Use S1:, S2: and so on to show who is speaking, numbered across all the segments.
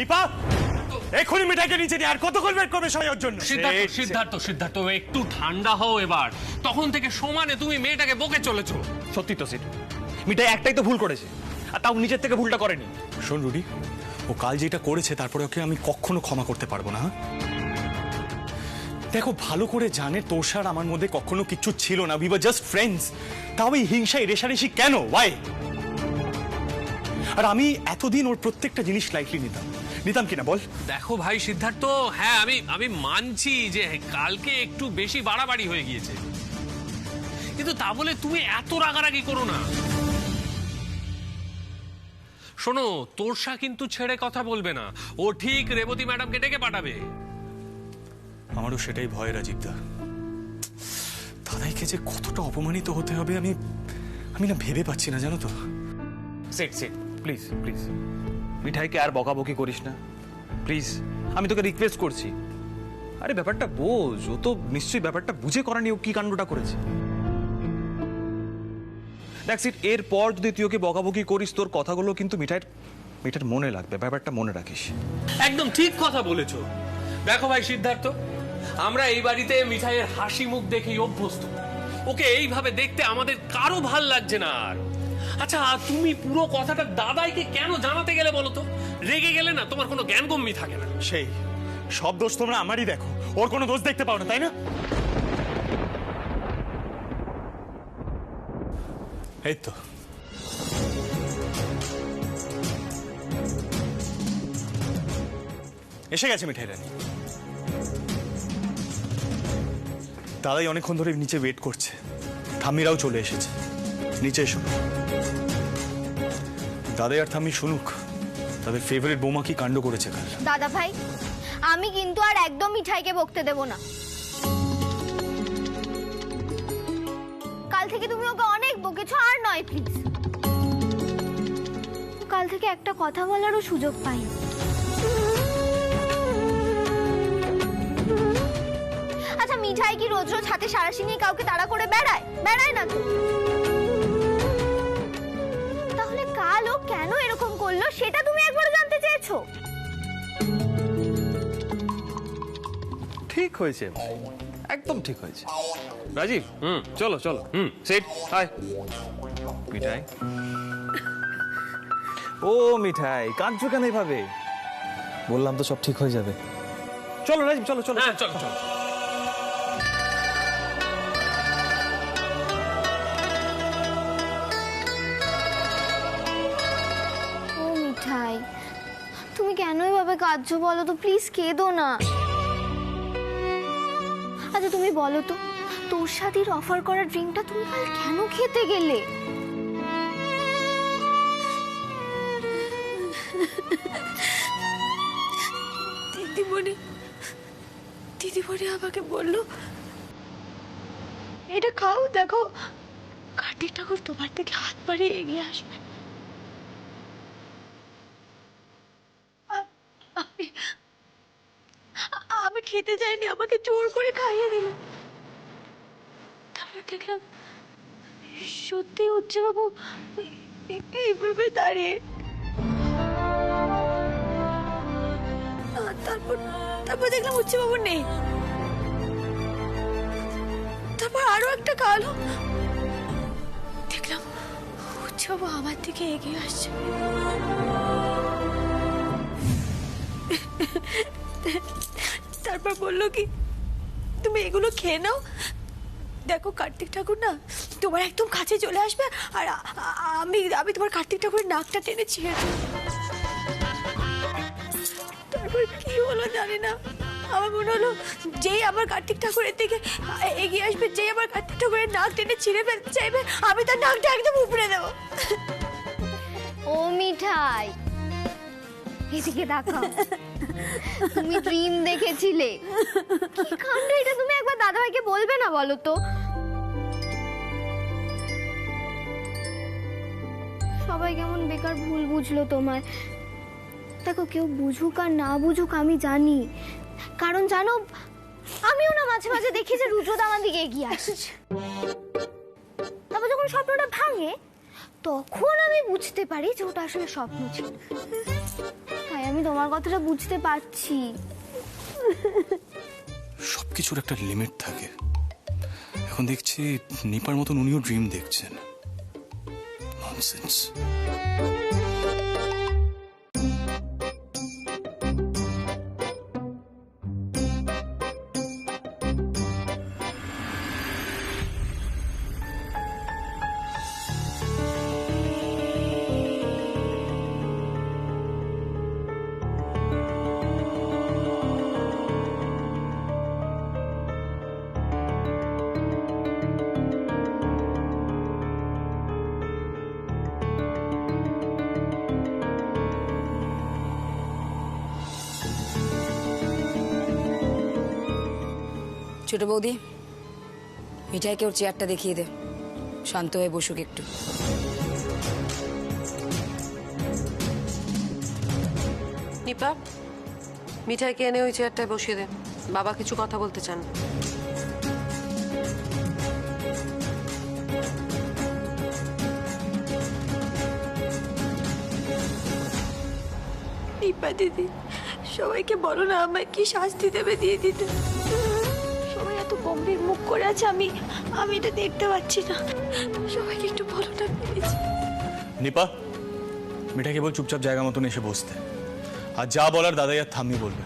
S1: দীপা এক্ষুনি মিঠাইকে নিচে নিয়ে আর কতক্ষণ ওয়েট করবে সবাই ওর জন্য?
S2: সিদ্ধার্থ সিদ্ধার্থ সিদ্ধার্থ একটু ঠান্ডা হও এবার। তখন থেকে সমানে তুমি মেয়েটাকে বকে চলেছো।
S3: সত্যি তো সিট। মিঠাই একটাই তো ভুল করেছে। আর তাও নিজের থেকে ভুলটা করেনি।
S1: শোন রুডি ও কাল যেটা করেছে তারপরে ওকে আমি কখনো ক্ষমা করতে পারব না হ্যাঁ? দেখো ভালো করে জানে তোষার আমার মধ্যে কখনো কিচ্ছু ছিল না। উই ওয়ার জাস্ট ফ্রেন্ডস তাও এই হিংসায় রেশারেশি কেন? ওয়াই আর আমি এতদিন ওর প্রত্যেকটা জিনিস লাইটলি নিতাম। নিতাম কিনা বল?
S2: দেখো ভাই সিদ্ধার্থ হ্যাঁ আমি আমি মানছি যে কালকে একটু বেশি বাড়াবাড়ি হয়ে গিয়েছে। কিন্তু তা বলে তুমি এত রাগারাগি করো না। শোনো তোরসা কিন্তু ছেড়ে কথা বলবে না। ও ঠিক রেবতী ম্যাডামকে ডেকে পাঠাবে।
S1: আমারও সেটাই ভয় রাজীবদা। দাদাইকে যে কতটা অপমানিত হতে হবে আমি আমি না ভেবে পাচ্ছি না জানো তো।
S3: সেট সেট প্লিজ প্লিজ মিঠাইকে আর বকাবকি করিস না। প্লিজ আমি তোকে রিকোয়েস্ট করছি। আরে ব্যাপারটা বোঝ, ও তো নিশ্চয়ই ব্যাপারটা বুঝে করানি ও কি কাণ্ডটা করেছে। দেখ সিট এরপর যদি তুই ওকে বকাবকি করিস, তোর কথাগুলো কিন্তু মিঠাইয়ের মিঠাইয়ের মনে লাগবে, ব্যাপারটা মনে রাখিস।
S2: একদম ঠিক কথা বলেছ। দেখো ভাই সিদ্ধার্থ, আমরা এই বাড়িতে মিঠাইয়ের হাসি মুখ দেখেই অভ্যস্ত। ওকে এইভাবে দেখতে আমাদের কারও ভালো লাগছে না আর। আচ্ছা তুমি পুরো কথাটা দাদাইকে কেন জানাতে গেলে বলো তো? রেগে গেলে না তোমার কোনো জ্ঞান গম্যি থাকে না।
S1: সেই, সব দোষ তোমরা আমারই দেখো। ওর কোনো দোষ দেখতে পাও না, তাই না? এই তো। এসে গেছে মিঠাই রানী। দাদাই অনেকক্ষণ ধরে নিচে ওয়েট করছে। ঠাম্মিরাও চলে এসেছে। নিচে এসো। দাদাই আর ঠাম্মি শুনুক। তাদের ফেভারিট বৌমা কি কাণ্ড করেছে কাল?
S4: দাদা ভাই, আমি কিন্তু আর একদম মিঠাইকে বকতে দেব না। কাল থেকে তুমি ওকে অনেক বকেছো, আর নয় প্লিজ কাল থেকে একটা কথা বলারও সুযোগ পাই আচ্ছা মিঠাই কি রোজ রোজ হাতে সারাশি নিয়ে কাউকে তাড়া করে বেড়ায়? বেড়ায় না তো? তাহলে কেন এরকম করল সেটা তুমি একবার জানতে চেয়েছো?
S3: ঠিক হয়েছে। একদম ঠিক হয়েছে। রাজীব
S2: হুম।
S3: চলো চলো।
S2: হুম।
S3: সেট হাই মিঠাই? ও মিঠাই কাঁদছো কেন এইভাবে বললাম তো সব ঠিক হয়ে যাবে। চলো রাজীব চলো চলো
S2: হ্যাঁ চলো চলো।
S4: কাঁদছো বলো তো প্লিজ কেঁদো না। আচ্ছা তুমি বলো তো তোর সাথে অফার করা ড্রিঙ্কটা তুমি কাল কেন খেতে গেলে?
S5: আমাকে এটা খাও, দেখো কার্তিক ঠাকুর তোমার থেকে হাত বাড়িয়ে এগিয়ে আসবে আ- আমি আ- আমি খেতে যাইনি আমাকে জোর করে খাইয়ে দিল। তারপর দেখলাম, সত্যি হচ্ছে বাবু এইভাবে দাঁড়িয়ে। তারপর তারপর দেখলাম উচ্চ বাবু নেই। তারপর আরও একটা কালো। দেখলাম বাবু আমার দিকে এগিয়ে আসছে। তারপর বলল কি, তুমি এগুলো খেয়ে নাও। দেখো কার্তিক ঠাকুর না তোমার একদম কাছে চলে আসবে আর আমি আমি তোমার কার্তিক ঠাকুরের নাকটা টেনে ছিঁড়ে। তারপর কি হলো জানি না। আমার মনে হলো যেই আমার কার্তিক ঠাকুরের দিকে এগিয়ে আসবে, যেই আমার কার্তিক ঠাকুরের নাক টেনে ছিঁড়ে ফেলতে চাইবে, আমি তার নাকটা একদম উপড়ে দেবো।
S4: ও মিঠাই এদিকে তাকাও তুমি ড্রিম দেখেছিলে। কি কাণ্ড এটা? তুমি একবার দাদাভাইকে বলবে না বলো তো? সবাই কেমন বেকার ভুল বুঝলো তোমার। দেখো কেউ বুঝুক আর না বুঝুক আমি জানি। কারণ জানো আমিও না মাঝে মাঝে দেখি যে রুদ্রদা আমার দিকে এগিয়ে আসছে। তারপর যখন স্বপ্নটা ভাঙে তখন আমি বুঝতে পারি যে ওটা আসলে স্বপ্ন ছিল। আমি তোমার কথাটা বুঝতে পারছি।
S1: সবকিছুর একটা লিমিট থাকে। এখন দেখছি নিপার মতন উনিও ড্রিম দেখছেন।
S6: ছোট বৌদি মিঠাইকে ওর চেয়ারটা দেখিয়ে দে। শান্ত হয়ে বসুক একটু।
S7: নিপা মিঠাইকে এনে ওই চেয়ারটায় বসিয়ে দে। বাবা কিছু কথা বলতে চান
S5: দীপা দিদি সবাইকে বলো না আমায় কি শাস্তি দেবে দিয়ে দিতে। গম্ভীর মুখ করে আছে, আমি আমি এটা দেখতে পাচ্ছি না। সবাইকে একটু বলো না
S1: নিপা মিঠাকে বল চুপচাপ জায়গা মতন এসে বসতে। আর যা বলার দাদাই আর থামি বলবে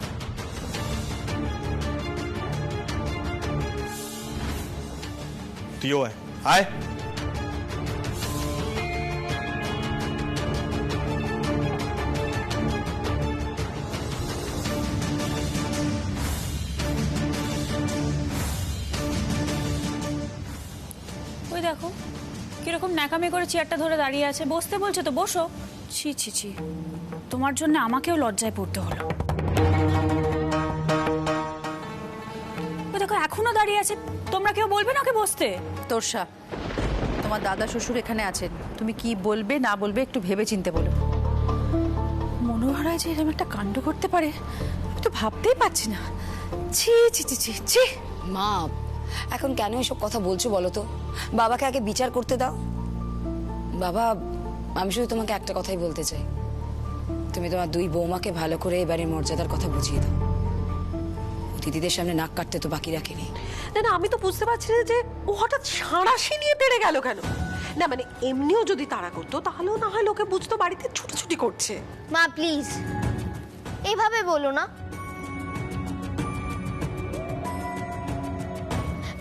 S1: তুইও আয়। আয়।
S8: দেখো। কীরকম ন্যাকামি করে চেয়ারটা ধরে দাঁড়িয়ে আছে। বসতে বলছে তো বসো। ছি ছি ছি। তোমার জন্য আমাকেও লজ্জায় পড়তে হলো। দেখো এখনও দাঁড়িয়ে আছে। তোমরা কেউ বলবে না ওকে বসতে?
S9: তোরসা তোমার দাদা শ্বশুর এখানে আছেন। তুমি কি বলবে না বলবে একটু ভেবে চিনতে বলো। মনোহরা যে এরকম একটা কাণ্ড করতে পারে আমি তো ভাবতেই পারছি না। ছি ছি ছি ছি ছি।
S6: মা এখন কেন এসব কথা বলছো বলো তো? বাবাকে আগে বিচার করতে দাও। বাবা আমি শুধু তোমাকে একটা কথাই বলতে চাই। তুমি তোমার দুই বৌমাকে ভালো করে এবারের মর্যাদার কথা বুঝিয়ে দাও। দিদিদের সামনে নাক কাটতে তো বাকি রাখিনি।
S7: না না আমি তো বুঝতে পারছি না যে ও হঠাৎ সাঁড়াশি নিয়ে বেড়ে গেল কেন? না মানে এমনিও যদি তাড়া করতো তাহলেও না হয় লোকে বুঝতো বাড়িতে ছুটোছুটি করছে।
S4: মা প্লিজ। এভাবে বলো না।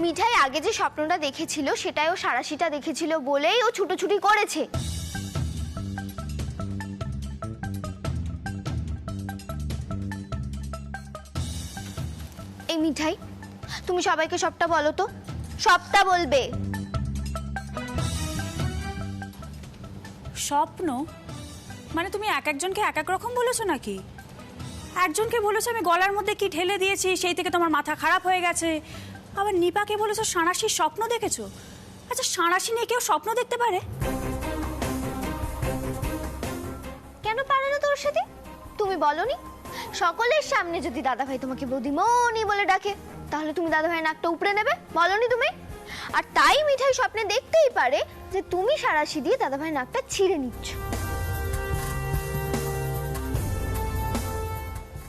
S4: মিঠাই আগে যে স্বপ্নটা দেখেছিল, সেটাই ও সারাশিটা দেখেছিল বলেই ও ছুটোছুটি করেছে। এই মিঠাই, তুমি সবাইকে সবটা বলো তো? সবটা বলবে।
S8: স্বপ্ন? মানে তুমি এক একজনকে এক এক রকম বলেছ নাকি? একজনকে বলেছ আমি গলার মধ্যে কি ঢেলে দিয়েছি, সেই থেকে তোমার মাথা খারাপ হয়ে গেছে। আবার নিপাকে বলেছ সাঁড়াশির স্বপ্ন দেখেছ? আচ্ছা সাঁড়াশি নিয়ে কেউ স্বপ্ন দেখতে পারে?
S4: কেন পারে না তোর সাথে? তুমি বলনি? সকলের সামনে যদি দাদাভাই তোমাকে বৌদিমণি বলে ডাকে, তাহলে তুমি দাদাভাই নাকটা উপড়ে নেবে? বলনি তুমি? আর তাই মিঠাই স্বপ্নে দেখতেই পারে যে তুমি সারাশি দিয়ে দাদাভাই নাকটা ছিঁড়ে নিচ্ছ।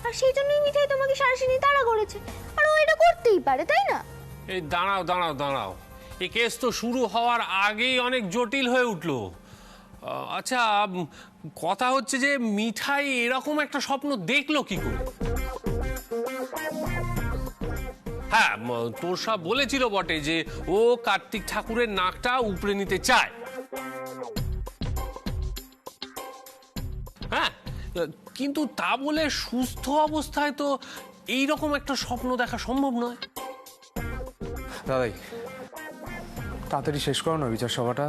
S4: আর সেই জন্যই মিঠাই তোমাকে সারাশি নিয়ে তাড়া করেছে। আর ও এটা করতেই পারে, তাই না?
S2: এই দাঁড়াও দাঁড়াও দাঁড়াও। এই কেস তো শুরু হওয়ার আগেই অনেক জটিল হয়ে উঠল। আচ্ছা কথা হচ্ছে যে মিঠাই এরকম একটা স্বপ্ন দেখল কি করে? হ্যাঁ তোরসা বলেছিল বটে যে ও কার্তিক ঠাকুরের নাকটা উপড়ে নিতে চায়। হ্যাঁ কিন্তু তা বলে সুস্থ অবস্থায় তো এইরকম একটা স্বপ্ন দেখা সম্ভব নয়।
S10: দাদাই, তাড়াতাড়ি শেষ করো না বিচার সভাটা।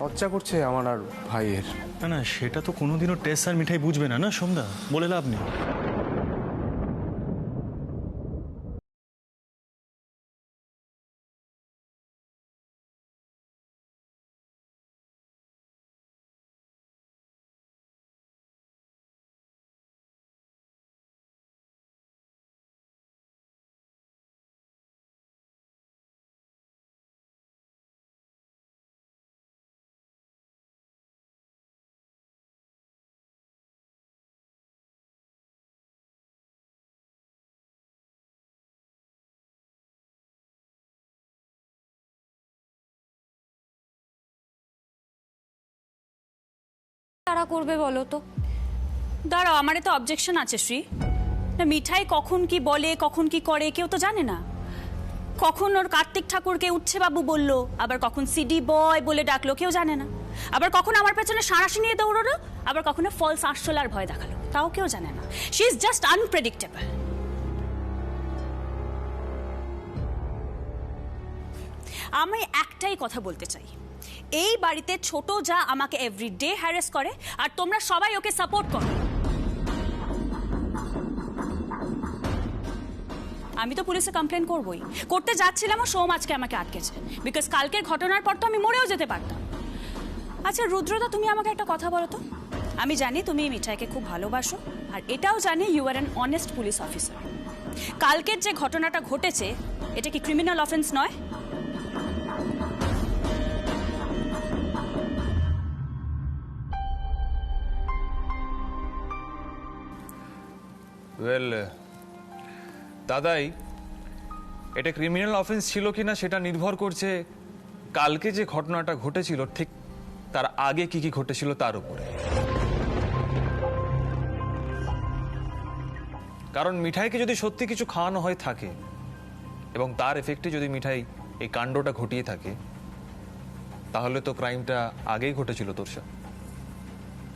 S10: লজ্জা করছে আমার আর ভাইয়ের।
S1: না না, সেটা তো কোনোদিনও টেস্ট আর মিঠাই বুঝবে না না সন্ধ্যা বলে লাভ নেই।
S6: কারা করবে বলো তো।
S8: দাঁড়াও, আমার তো অবজেকশন আছে, শ্রী। না, মিঠাই কখন কি বলে, কখন কি করে, কেউ তো জানে না। কখন ওর কার্তিক ঠাকুরকে উচ্ছে বাবু বলল, আবার কখন সিডি বয় বলে ডাকলো, কেউ জানে না। আবার কখন আমার পেছনে সাঁড়াশি নিয়ে দৌড়লো, আবার কখনো ফলস আঁশলার ভয় দেখাল, তাও কেউ জানে না। শি ইজ জাস্ট আনপ্রেডিক্টেবল আমি একটাই কথা বলতে চাই। এই বাড়িতে ছোট যা আমাকে এভরি ডে হ্যারেস করে, আর তোমরা সবাই ওকে সাপোর্ট করো। আমি তো পুলিশে কমপ্লেন করবই। করতে যাচ্ছিলাম সোম আজকে আমাকে আটকেছে। বিকজ কালকের ঘটনার পর তো আমি মরেও যেতে পারতাম। আচ্ছা রুদ্রদা তুমি আমাকে একটা কথা বলো তো। আমি জানি তুমি মিঠাইকে খুব ভালোবাসো, আর এটাও জানি you are an honest police officer কালকের যে ঘটনাটা ঘটেছে, এটা কি ক্রিমিনাল অফেন্স নয়?
S3: ওয়েল দাদাই, এটা ক্রিমিনাল অফেন্স ছিল কিনা সেটা নির্ভর করছে কালকে যে ঘটনাটা ঘটেছিল, ঠিক তার আগে কি কি ঘটেছিল তার উপরে। কারণ মিঠাইকে যদি সত্যি কিছু খাওয়ানো হয় থাকে, এবং তার এফেক্টে যদি মিঠাই এই কাণ্ডটা ঘটিয়ে থাকে, তাহলে তো ক্রাইমটা আগেই ঘটেছিল তোরসা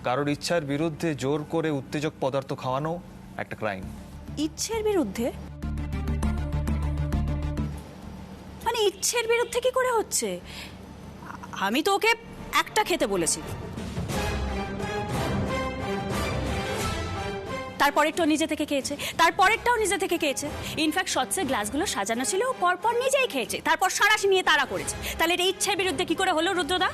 S3: কারোর ইচ্ছার বিরুদ্ধে জোর করে উত্তেজক পদার্থ খাওয়ানো একটা ক্রাইম
S8: ইচ্ছের বিরুদ্ধে? মানে ইচ্ছের বিরুদ্ধে কি করে হচ্ছে? আমি তো ওকে একটা খেতে বলেছি। তারপরেরটাও নিজে থেকে খেয়েছে, তারপরেরটাও নিজে থেকে খেয়েছে। ইনফ্যাক্ট শটসের গ্লাসগুলো সাজানো ছিল, পরপর নিজেই খেয়েছে, তারপর সারাশি নিয়ে তারা করেছে। তাহলে এটা ইচ্ছের বিরুদ্ধে কি করে হলো, রুদ্রদা?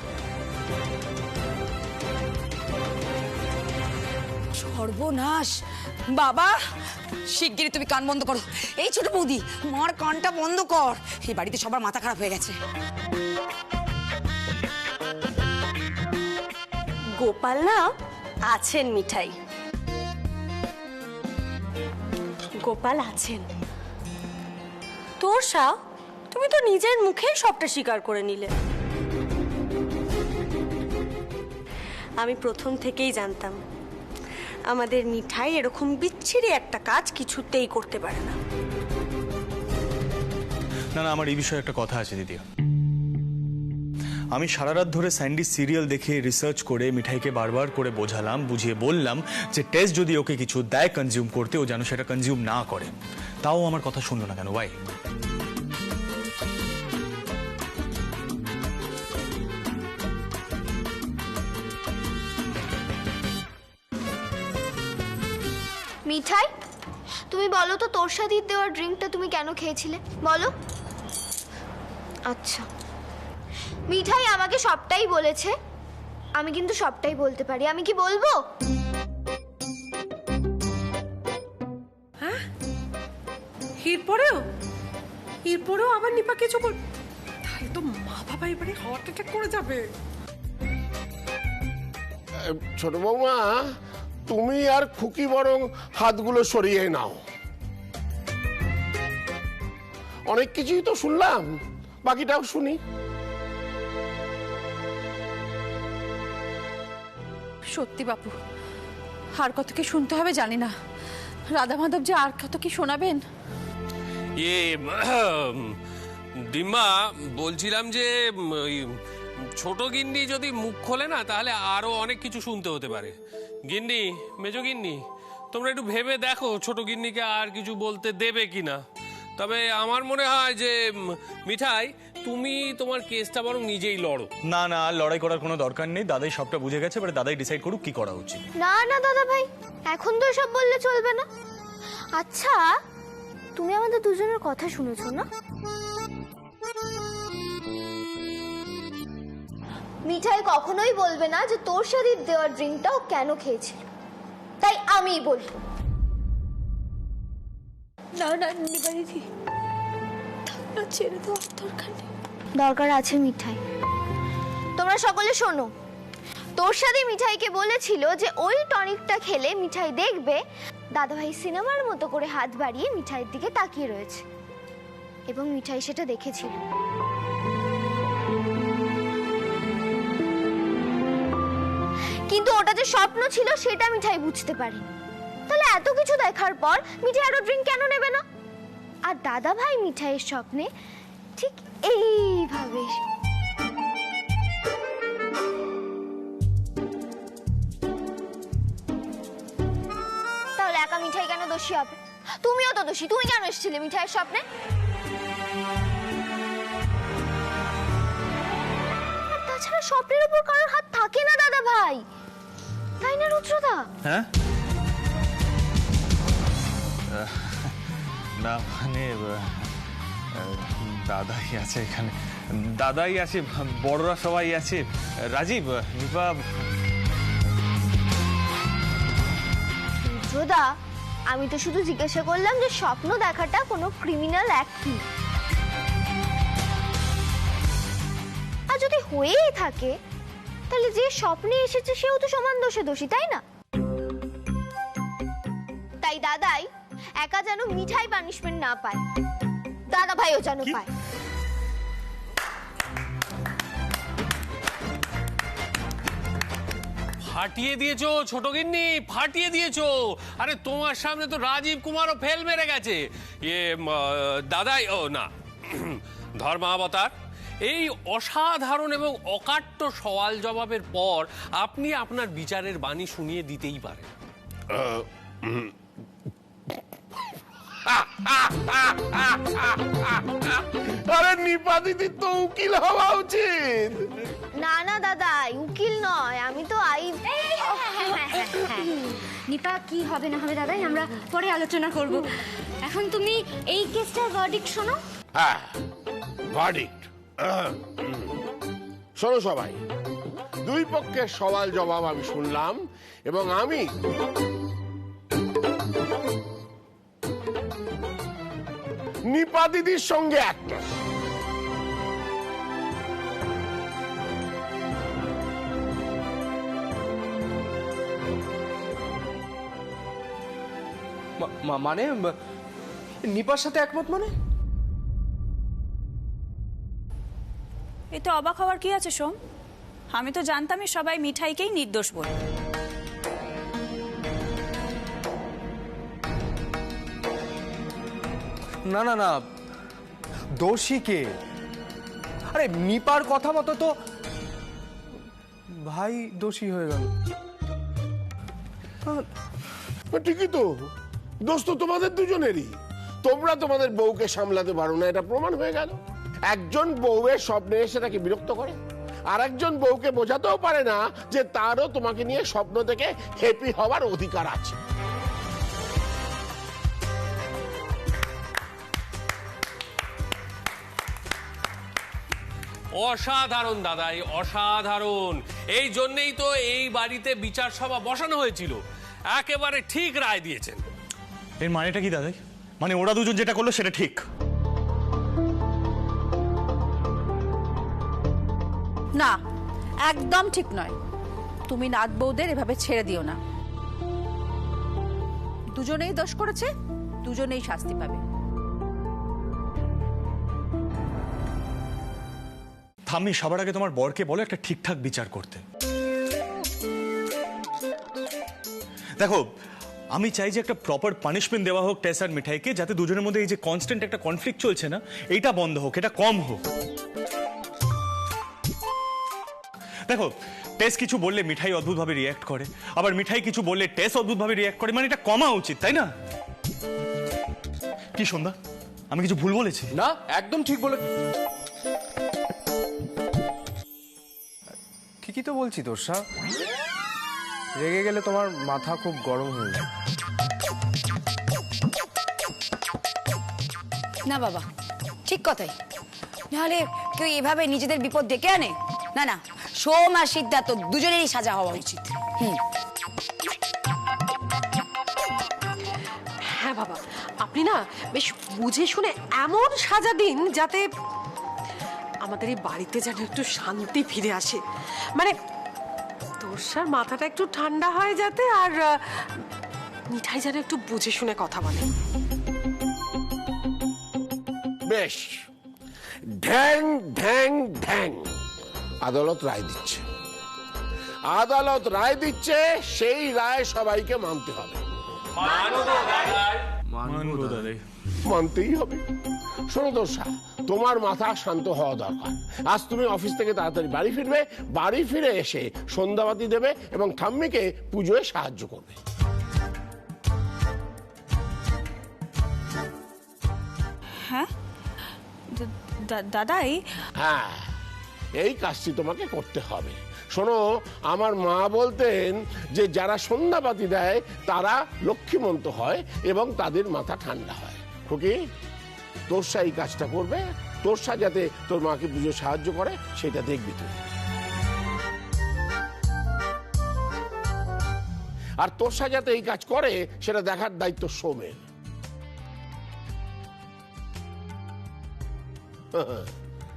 S6: সর্বনাশ। বাবা, শিগগিরই তুমি কান বন্ধ করো। এই ছোট বৌদি, মার কানটা বন্ধ কর। এই বাড়িতে সবার মাথা খারাপ হয়ে গেছে।
S7: গোপাল না আছেন মিঠাই। গোপাল আছেন। তোরসা তুমি তো নিজের মুখেই সবটা স্বীকার করে নিলে। আমি প্রথম থেকেই জানতাম আমাদের মিঠাই এরকম বিচ্ছিরি একটা কাজ কিছুতেই করতে পারে না।
S1: না না, আমার এই বিষয়ে একটা কথা আছে, দিদি। আমি সারা রাত ধরে স্যান্ডি সিরিয়াল দেখে রিসার্চ করে মিঠাইকে বারবার করে বোঝালাম, বুঝিয়ে বললাম যে টেস্ট যদি ওকে কিছু দেয় কনজিউম করতে, ও যেন সেটা কনজিউম না করে। তাও আমার কথা শুনলো না কেন, ভাই?
S4: তুমি বলো তো তোর সাথে দেওয়া ড্রিঙ্কটা তুমি কেন খেয়েছিলে? বলো। আচ্ছা। মিঠাই আমাকে সবটাই বলেছে। আমি কিন্তু সবটাই বলতে পারি। আমি কি বলব?
S7: এরপরেও? এরপরেও আবার নিপা কিছু কর তাহলে তো মা বাবা এবারে হার্ট অ্যাটাক করে যাবে।
S11: ছোট বৌমা তুমি আর খুকি বরং হাতগুলো সরিয়ে নাও। অনেক কিছুই তো শুনলাম বাকিটাও শুনি।
S9: সত্যি বাপু আর কত কি শুনতে হবে জানি না। রাধা মাধব যে আর কত কি শোনাবেন?
S2: ইয়ে ডিম্মা বলছিলাম যে ওই ছোট গিন্নি যদি মুখ খোলে না তাহলে আরও অনেক কিছু শুনতে হতে পারে। গিন্নি মেজো গিন্নি তোমরা একটু ভেবে দেখো ছোট গিন্নিকে আর কিছু বলতে দেবে কিনা। তবে আমার মনে হয় যে মিঠাই তুমি তোমার কেসটা বরং নিজেই লড়ো।
S1: না না আর লড়াই করার কোনো দরকার নেই। দাদাই সবটা বুঝে গেছে এবারে দাদাই ডিসাইড করুক কি করা উচিত।
S4: না না দাদা ভাই এখন তো সব বললে চলবে না। আচ্ছা তুমি আমাদের দুজনের কথা শুনেছো না? মিঠাই কখনোই বলবে না যে তোর সাথে দেওয়া ড্রিঙ্কটাও কেন খেয়েছিল তাই আমিই বলব।
S5: দরকার
S4: আছে মিঠাই। তোমরা সকলে শোনো তোর সাথে মিঠাইকে যে ওই টনিকটা খেলে মিঠাই দেখবে দাদাভাই সিনেমার মতো করে হাত বাড়িয়ে মিঠাইয়ের দিকে তাকিয়ে রয়েছে। এবং মিঠাই সেটা দেখেছিল। কিন্তু ওটা যে স্বপ্ন ছিল, সেটা মিঠাই বুঝতে পারি তাহলে এত কিছু দেখার পর মিঠাই আরও ড্রিঙ্ক কেন নেবে না? আর দাদা ভাই মিঠাইয়ের স্বপ্নে ঠিক এইভাবে তাহলে একা মিঠাই কেন দোষী হবে? তুমিও তো দোষী, তুমি কেন এসেছিলে মিঠাইয়ের স্বপ্নে? তাছাড়া স্বপ্নের উপর কারোর হাত থাকে না দাদা ভাই তাই না রুদ্রদা?
S3: হ্যাঁ? না মানে দাদাই আছে এখানে। দাদাই আছে, বড়রা সবাই আছে। রাজীব, নিপা।
S4: রুদ্রদা আমি তো শুধু জিজ্ঞাসা করলাম যে স্বপ্ন দেখাটা কোনো ক্রিমিনাল অ্যাক্ট কি? আর যদি হয়েই থাকে, তাহলে যে স্বপ্নে এসেছে সেও তো সমান দোষে দোষী, তাই না? তাই দাদাই একা যেন মিঠাই পানিশমেন্ট না পায়। দাদা ভাইও যেন পায়।
S2: ফাটিয়ে দিয়েছ ছোট গিন্নি ফাটিয়ে দিয়েছ। আরে তোমার সামনে তো রাজীব কুমারও ফেল মেরে গেছে। ইয়ে দাদাই ও না। ধর্মাবতার এই অসাধারণ এবং অকাট্য সওয়াল জবাবের পর আপনি আপনার বিচারের বাণী শুনিয়ে দিতেই পারেন।
S11: আরে নিপা দিদি তো উকিল হওয়া উচিত।
S4: না না দাদাই উকিল নয় আমি তো আই
S12: নিপা কি হবে না হবে দাদাই আমরা পরে আলোচনা করব। এখন তুমি এই কেসটার ভার্ডিক্ট শোনো।
S11: হ্যাঁ ভার্ডিক্ট শোনো সবাই দুই পক্ষের সওয়াল জবাব আমি শুনলাম এবং আমি নিপা দিদির সঙ্গে একটা
S10: মা- মা- মানে নিপার সাথে একমত মানে?
S8: এতে অবাক হওয়ার কি আছে সোম? আমি তো জানতামই সবাই মিঠাইকেই নির্দোষ বলে।
S10: না না না। দোষী কে? আরে, নিপার কথা মতো তো ভাই দোষী হয়ে গেল।
S11: ঠিকই তো। দোষ তো তোমাদের দুজনেরই। তোমরা তোমাদের বউকে সামলাতে পারো না, এটা প্রমাণ হয়ে গেল। একজন বউয়ের স্বপ্নে এসে তাকে বিরক্ত করে, আর একজন বউকে বোঝাতেও পারে না যে তারও তোমাকে নিয়ে স্বপ্ন থেকে হ্যাপি হওয়ার অধিকার আছে।
S2: অসাধারণ দাদা এই অসাধারণ। এই জন্যই তো এই বাড়িতে বিচার সভা বসানো হয়েছিল। একেবারে ঠিক রায় দিয়েছেন।
S1: এর মানেটা কি দাদাই মানে ওরা দুজন যেটা করল সেটা ঠিক।
S9: না একদম ঠিক নয়। তুমি নাথ বৌদের এভাবে ছেড়ে দিও না। দুজনেই দোষ করেছে দুজনেই শাস্তি পাবে।
S1: থাম্মি, সবার আগে তোমার বরকে বলো একটা ঠিকঠাক বিচার করতে। দেখো, আমি চাই যে একটা প্রপার পানিশমেন্ট দেওয়া হোক টেস আর মিঠাইকে, যাতে দুজনের মধ্যে এই যে কনস্ট্যান্ট একটা কনফ্লিক্ট চলছে না, এইটা বন্ধ হোক, এটা কম হোক। দেখো, টেস কিছু বললে মিঠাই অদ্ভুতভাবে রিয়াক্ট করে, আবার মিঠাই কিছু বললে টেস অদ্ভুতভাবে রিয়াক্ট করে মানে এটা কমা উচিত, তাই না? কি সন্ধ্যা? আমি কিছু ভুল বলেছি?
S10: না, একদম ঠিক বলে ঠিকই তো বলছি তোষা? রেগে গেলে তোমার মাথা খুব গরম হয়ে যায়।
S6: না বাবা ঠিক কথাই। নাহলে কেউ এভাবে নিজেদের বিপদ ডেকে আনে? না না সোম আর সিদ্ধার্থ দুজনেরই সাজা হওয়া উচিত। হুম।
S7: হ্যাঁ বাবা আপনি না বেশ বুঝে শুনে এমন সাজা দিন যাতে আমাদের এই বাড়িতে যেন একটু শান্তি ফিরে আসে। মানে তোরসার মাথাটা একটু ঠান্ডা হয় যাতে আর মিঠাই যেন একটু বুঝে শুনে কথা বলে।
S11: বেশ। ঢ্যাং ঢ্যাং ঢ্যাং। আদালত রায় দিচ্ছে। আদালত রায় দিচ্ছে সেই রায় সবাইকে মানতে হবে। মানতেই হবে। শোনো দোষা তোমার মাথা শান্ত হওয়া দরকার। আজ তুমি অফিস থেকে তাড়াতাড়ি বাড়ি ফিরবে বাড়ি ফিরে এসে সন্ধ্যাবাতি দেবে এবং ঠাম্মিকে পুজোয় সাহায্য করবে।
S8: হ্যাঁ? দাদাই?
S11: হ্যাঁ এই কাজটি তোমাকে করতে হবে। শোনো আমার মা বলতেন যে যারা সন্ধ্যাবাতি দেয় তারা লক্ষ্মীমন্ত হয় এবং তাদের মাথা ঠান্ডা হয়। খুকি? তোরসা এই কাজটা করবে, তোরসা যাতে তোর মাকে পুজো সাহায্য করে, সেটা দেখবি তুই। আর তোরসা যাতে এই কাজ করে, সেটা দেখার দায়িত্ব সোমের।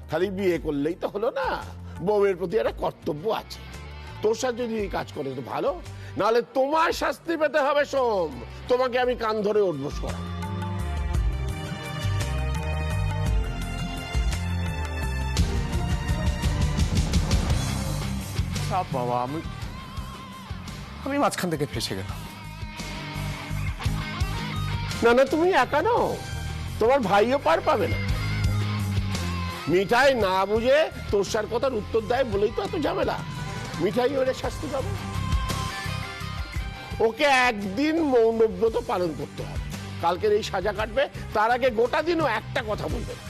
S11: খালি বিয়ে করলেই তো হলো না, বউয়ের প্রতি একটা কর্তব্য আছে। তোর সাথে যদি এই কাজ করে তো ভালো, নাহলে তোমার শাস্তি পেতে হবে সোম, তোমাকে আমি কান ধরে উঠবোস করা
S10: আমি মাঝখান থেকে ফেসে
S11: তোমার ভাইও পার পাবে না। মিঠাই না বুঝে তোরসার কথার উত্তর দেয় বলেই তো এত ঝামেলা। মিঠাই ওরে শাস্তি পাবে। ওকে একদিন মৌনব্রত পালন করতে হবে। কালকের এই সাজা কাটবে, তার আগে গোটা দিনও একটা কথা বলবে না।